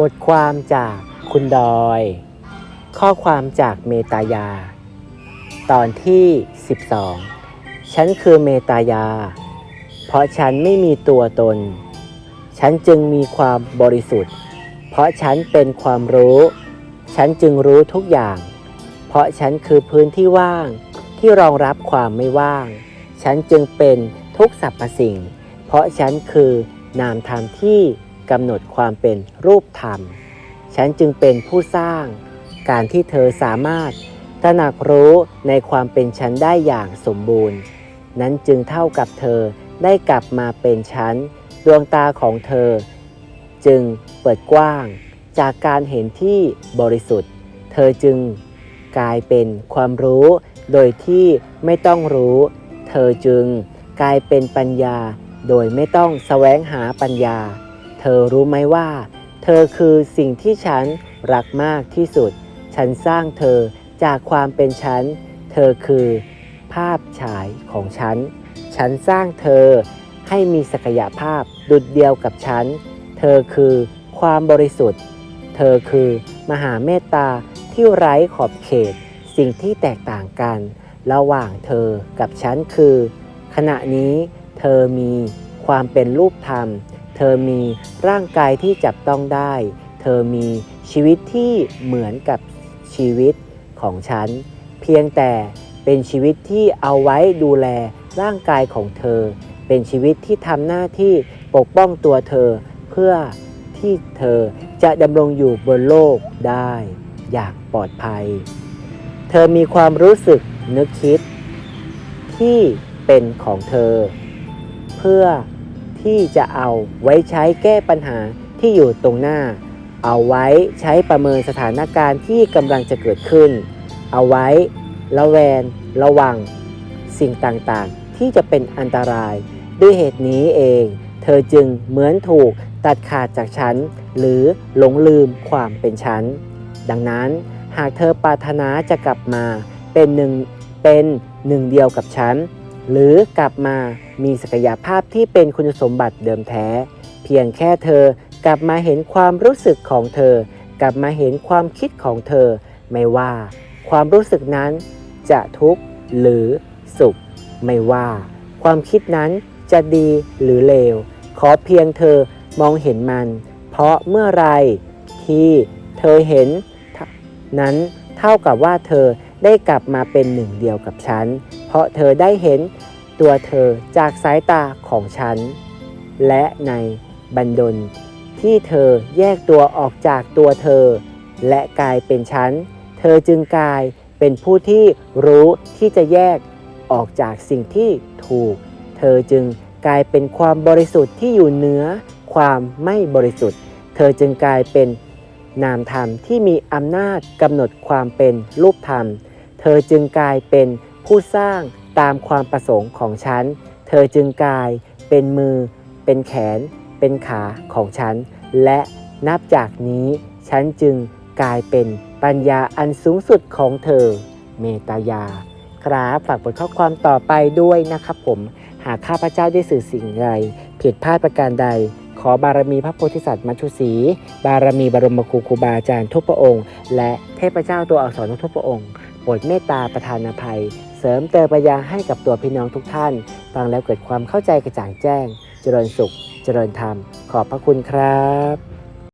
บทความจากคุณดอย ข้อความจากเมตายา ตอนที่ 12 ฉันคือเมตายา เพราะฉันไม่มีตัวตน ฉันจึงมีความบริสุทธิ์ เพราะฉันเป็นความรู้ ฉันจึงรู้ทุกอย่าง เพราะฉันคือพื้นที่ว่างที่รองรับความไม่ว่าง ฉันจึงเป็นทุกสรรพสิ่ง เพราะฉันคือนามธรรมที่ กำหนดความเป็นรูปธรรม ฉันจึงเป็นผู้สร้าง การที่เธอสามารถตระหนักรู้ในความเป็นฉันได้อย่างสมบูรณ์ นั้นจึงเท่ากับเธอได้กลับมาเป็นฉัน ดวงตาของเธอ จึงเปิดกว้าง จากการเห็นที่บริสุทธิ์ เธอจึงกลายเป็นความรู้ โดยที่ไม่ต้องรู้ เธอจึงกลายเป็นปัญญา โดยไม่ต้องแสวงหาปัญญา เธอรู้ไหมว่า เธอคือสิ่งที่ฉันรักมากที่สุด ฉันสร้างเธอจากความเป็นฉัน เธอคือภาพฉายของฉัน ฉันสร้างเธอให้มีศักยภาพดุดเดียวกับฉัน เธอคือความบริสุทธิ์ เธอคือมหาเมตตาที่ไร้ขอบเขต สิ่งที่แตกต่างกัน ระหว่างเธอกับฉันคือ ขณะนี้เธอมีความเป็นรูปธรรม เธอมีร่างกายที่จับต้องได้ เธอมีชีวิตที่เหมือนกับชีวิตของฉัน เพียงแต่เป็นชีวิตที่เอาไว้ดูแลร่างกายของเธอ เป็นชีวิตที่ทำหน้าที่ปกป้องตัวเธอเพื่อที่เธอจะดำรงอยู่บนโลกได้อย่างปลอดภัย เธอมีความรู้สึกนึกคิดที่เป็นของเธอ เพื่อ ที่จะเอาไว้ใช้แก้ปัญหาที่อยู่ตรงหน้า เอาไว้ใช้ประเมินสถานการณ์ที่กำลังจะเกิดขึ้น เอาไว้ระแวงระวัง สิ่งต่างๆ ที่จะเป็นอันตราย ด้วยเหตุนี้เอง เธอจึงเหมือนถูกตัดขาดจากฉัน หรือหลงลืมความเป็นฉัน ดังนั้นหากเธอปรารถนาจะกลับมาเป็นหนึ่งเป็นหนึ่งเดียวกับฉัน หรือกลับมามีศักยภาพที่เป็นคุณสมบัติเดิมแท้ เพียงแค่เธอกลับมาเห็นความรู้สึกของเธอ กลับมาเห็นความคิดของเธอ ไม่ว่า ความรู้สึกนั้นจะทุกข์หรือสุข ไม่ว่า ความคิดนั้นจะดีหรือเลว ขอเพียงเธอมองเห็นมัน เพราะเมื่อไรที่เธอเห็นนั้นเท่ากับว่าเธอได้กลับมาเป็นหนึ่งเดียวกับฉัน ราะเธอได้เห็นตัวเธอจากสายตาของฉัน และในบันดลที่เธอแยกตัวออกจากตัวเธอ และกลายเป็นฉัน เธอจึงกลายเป็นผู้ที่รู้ที่จะแยกออกจากสิ่งที่ถูก เธอจึงกลายเป็นความบริสุทธิ์ที่อยู่เหนือความไม่บริสุทธิ์ เธอจึงกลายเป็นนามธรรมที่มีอำนาจกำหนดความเป็นรูปธรรม เธอจึงกลายเป็น ผู้สร้างตามความประสงค์ของฉัน เธอจึงกลายเป็นมือ เป็นแขน เป็นขาของฉัน และนับจากนี้ฉันจึงกลายเป็นปัญญาอันสูงสุดของเธอ เมตายา ครับฝากบทข้อความต่อไปด้วยนะครับผม หากข้าพเจ้าได้สื่อสิ่งใดผิดพลาดประการใด ขอบารมีพระโพธิสัตว์มัชชุสีบารมีบรมครูครูบาอาจารย์ทุกพระองค์ และเทพเจ้าตัวอักษรทุกพระองค์ โปรดเมตตาประทานอภัย เสริมเติมปัญญาให้กับตัวพี่น้องทุกท่าน ฟังแล้วเกิดความเข้าใจกระจ่างแจ้ง เจริญสุข เจริญธรรม ขอบพระคุณครับ